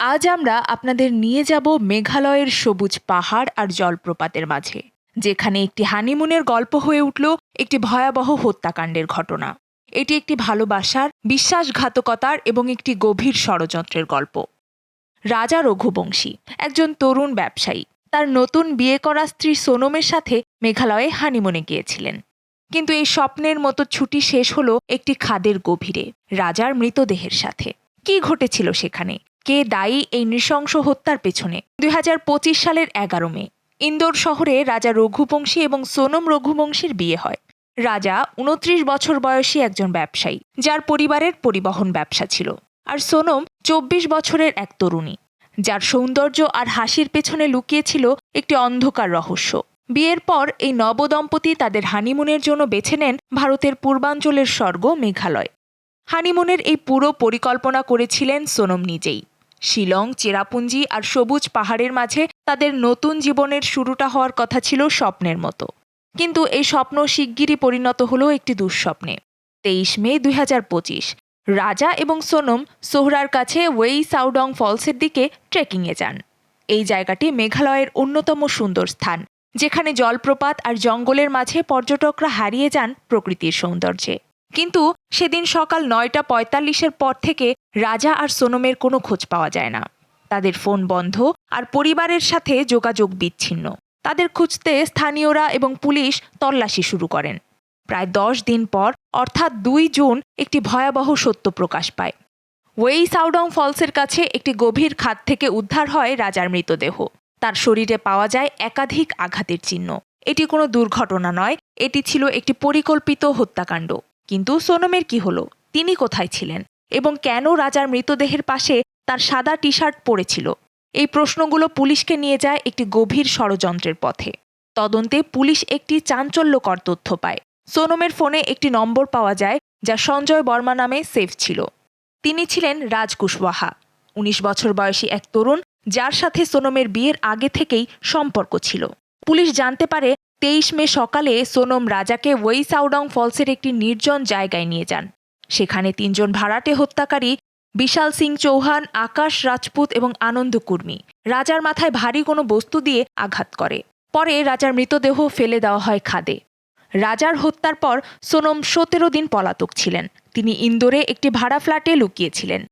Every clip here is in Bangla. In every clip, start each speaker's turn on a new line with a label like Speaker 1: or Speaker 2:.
Speaker 1: আজ আমরা আপনাদের নিয়ে যাব মেঘালয়ের সবুজ পাহাড় আর জলপ্রপাতের মাঝে, যেখানে একটি হানিমুনের গল্প হয়ে উঠল একটি ভয়াবহ হত্যাকাণ্ডের ঘটনা। এটি একটি ভালোবাসার, বিশ্বাসঘাতকতার এবং একটি গভীর ষড়যন্ত্রের গল্প। রাজা রঘুবংশী, একজন তরুণ ব্যবসায়ী, তার নতুন বিয়ে করা স্ত্রী সোনমের সাথে মেঘালয়ে হানিমুনে গিয়েছিলেন। কিন্তু এই স্বপ্নের মতো ছুটি শেষ হলো একটি খাদের গভীরে, রাজার মৃতদেহের সাথে। কি ঘটেছিল সেখানে? কে দায়ী এই নৃশংস হত্যার পেছনে? দুই হাজার পঁচিশ সালের এগারো মে, ইন্দোর শহরে রাজা রঘুবংশী এবং সোনম রঘুবংশীর বিয়ে হয়। রাজা উনত্রিশ বছর বয়সী একজন ব্যবসায়ী, যার পরিবারের পরিবহন ব্যবসা ছিল। আর সোনম চব্বিশ বছরের এক তরুণী, যার সৌন্দর্য আর হাসির পেছনে লুকিয়েছিল একটি অন্ধকার রহস্য। বিয়ের পর এই নবদম্পতি তাদের হানিমুনের জন্য বেছে নেন ভারতের পূর্বাঞ্চলের স্বর্গ মেঘালয়। হানিমুনের এই পুরো পরিকল্পনা করেছিলেন সোনম নিজেই। শিলং, চেরাপুঞ্জি আর সবুজ পাহাড়ের মাঝে তাদের নতুন জীবনের শুরুটা হওয়ার কথা ছিল স্বপ্নের মতো। কিন্তু এই স্বপ্ন শিগগিরই পরিণত হলো একটি দুঃস্বপ্নে। তেইশ মে দুই হাজার পঁচিশ, রাজা এবং সোনম সোহরার কাছে ওয়েই সাউডং ফলসের দিকে ট্রেকিংয়ে যান। এই জায়গাটি মেঘালয়ের অন্যতম সুন্দর স্থান, যেখানে জলপ্রপাত আর জঙ্গলের মাঝে পর্যটকরা হারিয়ে যান প্রকৃতির সৌন্দর্যে। কিন্তু সেদিন সকাল নয়টা পঁয়তাল্লিশের পর থেকে রাজা আর সোনমের কোনো খোঁজ পাওয়া যায় না। তাদের ফোন বন্ধ আর পরিবারের সাথে যোগাযোগ বিচ্ছিন্ন। তাদের খুঁজতে স্থানীয়রা এবং পুলিশ তল্লাশি শুরু করেন। প্রায় দশ দিন পর অর্থাৎ দুই জুন একটি ভয়াবহ সত্য প্রকাশ পায়। ওয়েই সাউডং ফলসের কাছে একটি গভীর খাত থেকে উদ্ধার হয় রাজার মৃতদেহ। তার শরীরে পাওয়া যায় একাধিক আঘাতের চিহ্ন। এটি কোনো দুর্ঘটনা নয়, এটি ছিল একটি পরিকল্পিত হত্যাকাণ্ড। কিন্তু সোনমের কি হলো? তিনি কোথায় ছিলেন? এবং কেন রাজার মৃতদেহের পাশে তার সাদা টি শার্ট পরেছিল এই প্রশ্নগুলো পুলিশকে নিয়ে যায় একটি গভীর ষড়যন্ত্রের পথে। তদন্তে পুলিশ একটি চাঞ্চল্যকর তথ্য পায়। সোনমের ফোনে একটি নম্বর পাওয়া যায়, যা সঞ্জয় বর্মা নামে সেভ ছিল। তিনি ছিলেন রাজ কুশওয়াহা। উনিশ বছর বয়সী এক তরুণ, যার সাথে সোনমের বিয়ের আগে থেকেই সম্পর্ক ছিল। পুলিশ জানতে পারে তেইশ মে সকালে সোনম রাজাকে ওয়েই সাউডং ফলসের একটি নির্জন জায়গায় নিয়ে যান। সেখানে তিনজন ভাড়াটে হত্যাকারী বিশাল সিং চৌহান, আকাশ রাজপুত এবং আনন্দ কুর্মী রাজার মাথায় ভারী কোনো বস্তু দিয়ে আঘাত করে। পরে রাজার মৃতদেহ ফেলে দেওয়া হয় খাদে। রাজার হত্যার পর সোনম সতেরো দিন পলাতক ছিলেন। তিনি ইন্দোরে একটি ভাড়া ফ্ল্যাটে লুকিয়েছিলেন।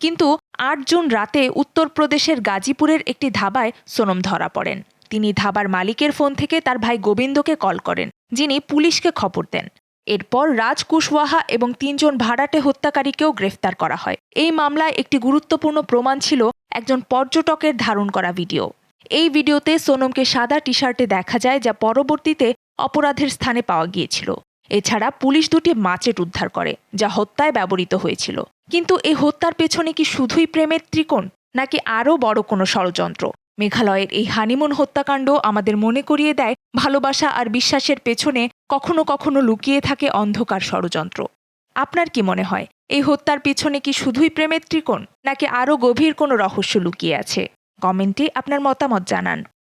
Speaker 1: কিন্তু আট জুন রাতে উত্তরপ্রদেশের গাজীপুরের একটি ধাবায় সোনম ধরা পড়েন। তিনি ধাবার মালিকের ফোন থেকে তার ভাই গোবিন্দকে কল করেন, যিনি পুলিশকে খবর দেন। এরপর রাজ কুশওয়াহা এবং তিনজন ভাড়াটে হত্যাকারীকেও গ্রেফতার করা হয়। এই মামলায় একটি গুরুত্বপূর্ণ প্রমাণ ছিল একজন পর্যটকের ধারণ করা ভিডিও। এই ভিডিওতে সোনমকে সাদা টি শার্টে দেখা যায় যা পরবর্তীতে অপরাধের স্থানে পাওয়া গিয়েছিল। এছাড়া পুলিশ দুটি মাচেট উদ্ধার করে, যা হত্যায় ব্যবহৃত হয়েছিল। কিন্তু এই হত্যার পেছনে কি শুধুই প্রেমের ত্রিকোণ, নাকি আরও বড় কোনো ষড়যন্ত্র? মেঘালয়ের এই হানিমুন হত্যাকাণ্ড আমাদের মনে করিয়ে দেয় ভালোবাসা আর বিশ্বাসের পেছনে কখনো কখনো লুকিয়ে থাকে অন্ধকার ষড়যন্ত্র। আপনার কি মনে হয়, এই হত্যার পিছনে কি শুধুই প্রেমের ত্রিকোণ, নাকি আরও গভীর কোনো রহস্য লুকিয়ে আছে? কমেন্টে আপনার মতামত জানান।